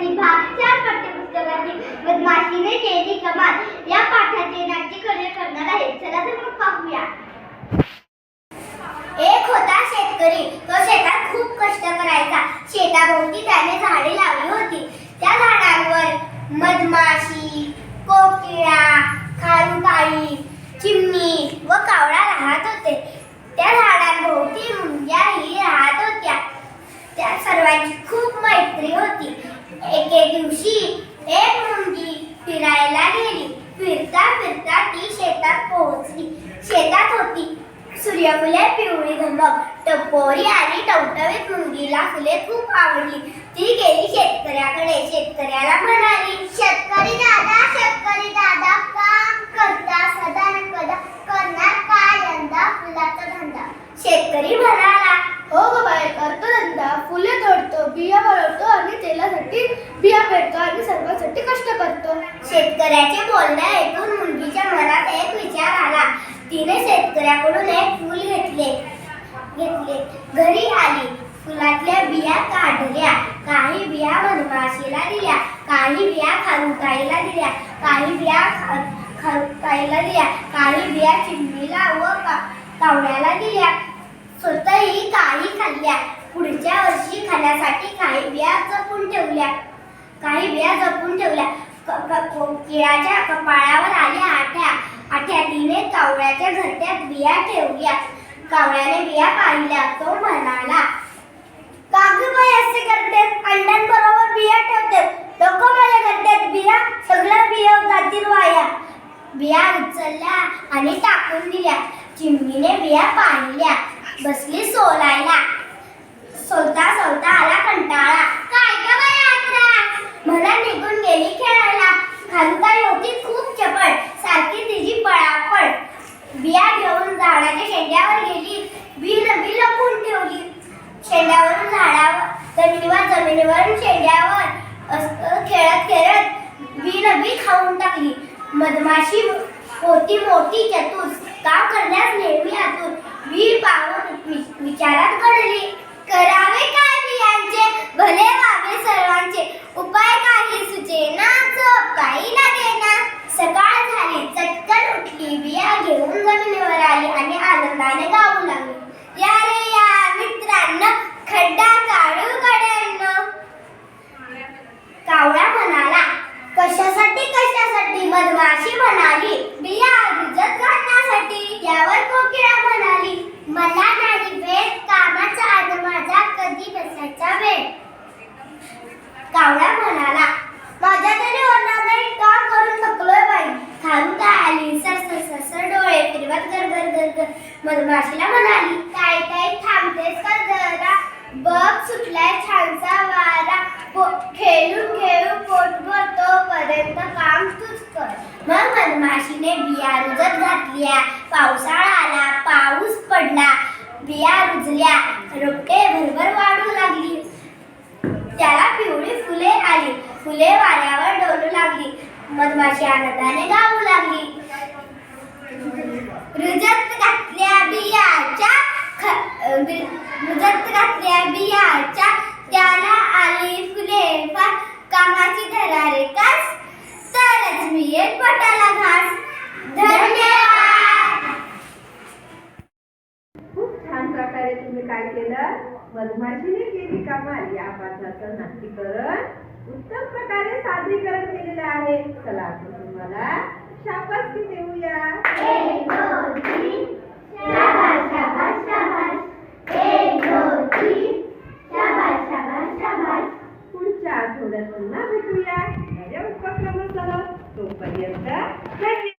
गती भाग चार पाठ्यपुस्तकातील बदमाशीने केली कमाल. या पाठाचे नाट्यकरण करणार आहे. चला तर मग पाहूया. एक होता शेतकरी. तो शेतात खूप कष्ट करायचा. शेताभोवती त्याने झाडे लावली होती. त्या झाडांवर मधमा फिरायला गेली. फिरता फिरता ती शेतात पोहोचली. शेतात होती. सूर्यफुले पिवळी धमक टपोरी आणि टवटवीत मुलगीला फुले खूप आवडली. ती गेली शेतकऱ्याकडे. शेतकऱ्याला म्हणाली शेतकरी दादा शेतकरी दादा काम करता सदा कदा करणार काय यंदा फुलाचा धंदा. शेतकरी म्हणाला हो बाबा करतो धंदा. फुले तोडतो बिया बरोबर तेलासाठी बिया पेरतो आणि सर्वांसाठी कष्ट करतो. शेतकऱ्याचे बोलणे ऐकून मुलगीच्या मनात एक विचार आला. तिने शेतकऱ्याकडून एक फूल घेतले. घेतले. घरी आली. फुलातल्या बिया काढल्या. काही बिया मधमाशीला दिल्या. काही बिया खारुताईला दिल्या. काही बिया ख- खारुताईला दिल्या. काही बिया चिमणीला व का- कावळ्याला दिल्या. स्वतःही काही खाल्ल्या. पुढच्या वर्षी खाण्यासाठी काही बिया जपून ठेवल्या. काही बिया जपून ठेवल्या. केळाच्या कपाळावर आल्या आठ्या. आठ्या तिने कावळ्याच्या घरट्यात बिया ठेवल्या. कावळ्याने बिया पाहिल्या. तो म्हणाला कागूबाई असे करते. अंड्यांबरोबर बिया ठेवते. लोक माझ्या घरट्यात बिया सगळ्या बिया जातील वाया. बिया उचलल्या आणि टाकून दिल्या. चिमणीने बिया पाहिल्या. बसली सोलायला सोलता सोलता आला कंटाळा काय ग बाई आत्रा म्हणा निघून गेली खेळायला खालुताई होती खूप चपळ सारखी तिची पळापळ बिया घेऊन झाडाच्या शेंड्यावर गेली बी नबी लपून ठेवली शेंड्यावरून झाडावर जमिनीवर शेंड्यावर खेळत खेळत बी नबी खाऊन टाकली. मधमाशी होती मोठी चतुर. काम करण्यास नेहमी आतुर? बी पाहून विचारात घडली. करावे काय बियांचे? भले वावे सर्वांचे. उपाय काही सुचेना झोप काही लागेना. सकाळ झाली चटकन उठली. बिया घेऊन जमिनीवर आली आणि आनंदाने गाऊ मधमाशीला म्हणाली काय काय थांबतेस का जरा? बघ सुटलाय छानसा वारा. पो- खेळून खेळून पोटभर तोपर्यंत काम तूच कर. मग मधमाशीने बिया रुजत घातल्या. पावसाळा आला पाऊस पडला. बिया रुजल्या रोपटे भरभर वाढू लागली. त्याला पिवळी फुले आली. फुले वाऱ्यावर डोलू लागली. मधमाशी आनंदाने गाऊ लागली. रुजत घातल्या बियाच्या मुदत घातल्या बियाच्या त्याला आली फुले फार कामाची धरा रे कास तरच मी एक पोटाला घास. धन्यवाद! खूप छान प्रकारे तुम्ही काय केलं. मधमाशीने केली कमाल. या पाठाचं नाट्यकरण उत्तम प्रकारे सादरीकरण केलेलं आहे. चला आता तुम्हाला शाबासकी पुढच्या